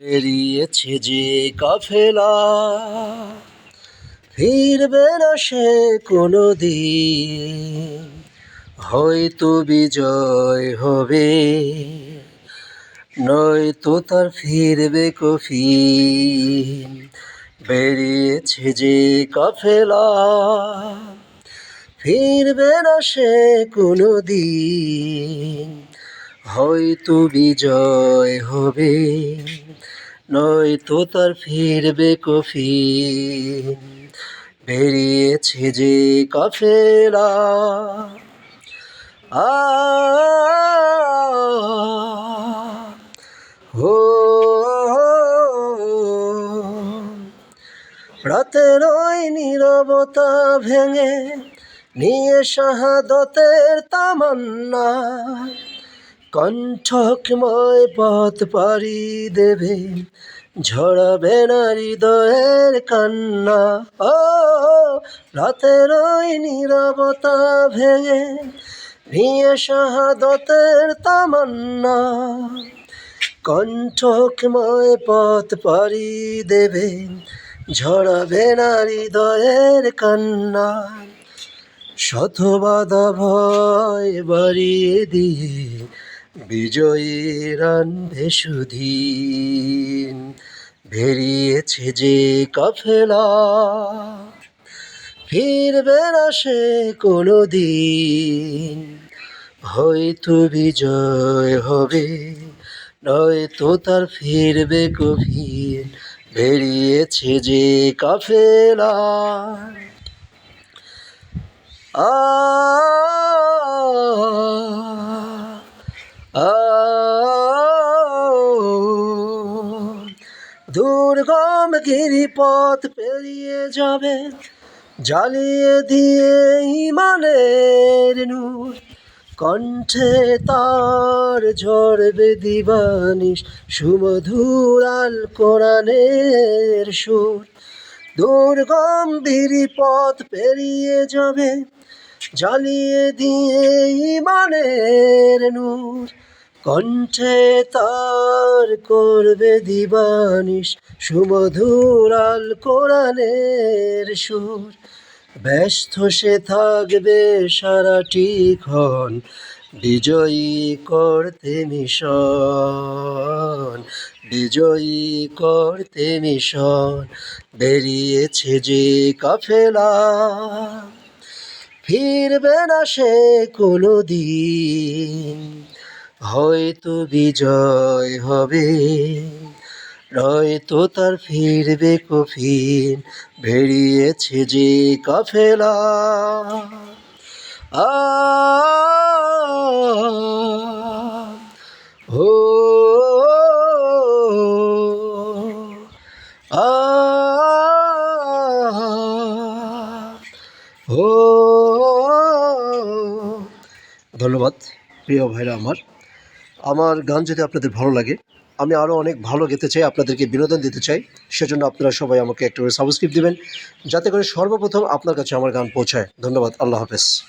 বেরিয়েছে যে কাফেলা। ফিরবে না সে কোনো দিন হয়তো বিজয় হবে। নয়তো তার ফিরবে কফিন। বেরিয়েছে যে কাফেলা। ফিরবে না সে কোনো দিন হয়তো বিজয় হবে, নয়তো তার ফিরবে কফিন। বেরিয়েছে যে কাফেলা, আ, হো রাতের ওই নীরবতা ভেঙে নিয়ে শাহাদতের তামান্না। কণ্ঠকময় পথ পারি দেবে ঝরাবে না হৃদয়ের কান্না। ও, রাতের ওই নীরবতা ভেঙে নিয়ে শাহাদতের তামান্না। কণ্ঠকময় পথ পারি দেবে ঝরাবে না হৃদয়ের কান্না। শত বাধা ভয় বাড়িয়ে দিয়ে বিজয়ীর আনবে সুধীন বেরিয়েছে যে কাফেলা। ফিরবে না সে কোনো দিন হয়তো বিজয় হবে, নয়তো তার ফিরবে কফিন। বেরিয়েছে যে কাফেলা। আ দুর্গম গিরিপথ পেরিয়ে যাবে, জ্বালিয়ে দিয়ে ইমানের নূর। কণ্ঠে তার ঝরবে দিবানিশ, সুমধুর আল কোরআনের সুর। দুর্গম গিরিপথ পেরিয়ে যাবে জ্বালিয়ে দিয়ে ইমানের নূর। কণ্ঠে তার করবে দিবানিশ সুমধুর আল কোরআনের সুর। ব্যস্ত সে থাকবে সারাটি ক্ষণ, বিজয়ী করতে মিশন, বিজয়ী করতে মিশন। বেরিয়েছে যে কাফেলা। ফিরবে না সে কোনো দিন হয়তো বিজয় হবে, নয়তো তার ফিরবে কফিন, বেরিয়েছে যে কাফেলা। আ, হো আ, হো। ধন্যবাদ, প্রিয় ভাইরা আমার। আমার গান যদি আপনাদের ভালো লাগে, আমি আরও অনেক ভালো গেতে চাই, আপনাদেরকে বিনোদন দিতে চাই, সেজন্য আপনারা সবাই আমাকে একটু সাবস্ক্রাইব দেবেন, যাতে করে সর্বপ্রথম আপনার কাছে আমার গান পৌঁছায়। ধন্যবাদ, আল্লাহ হাফেজ।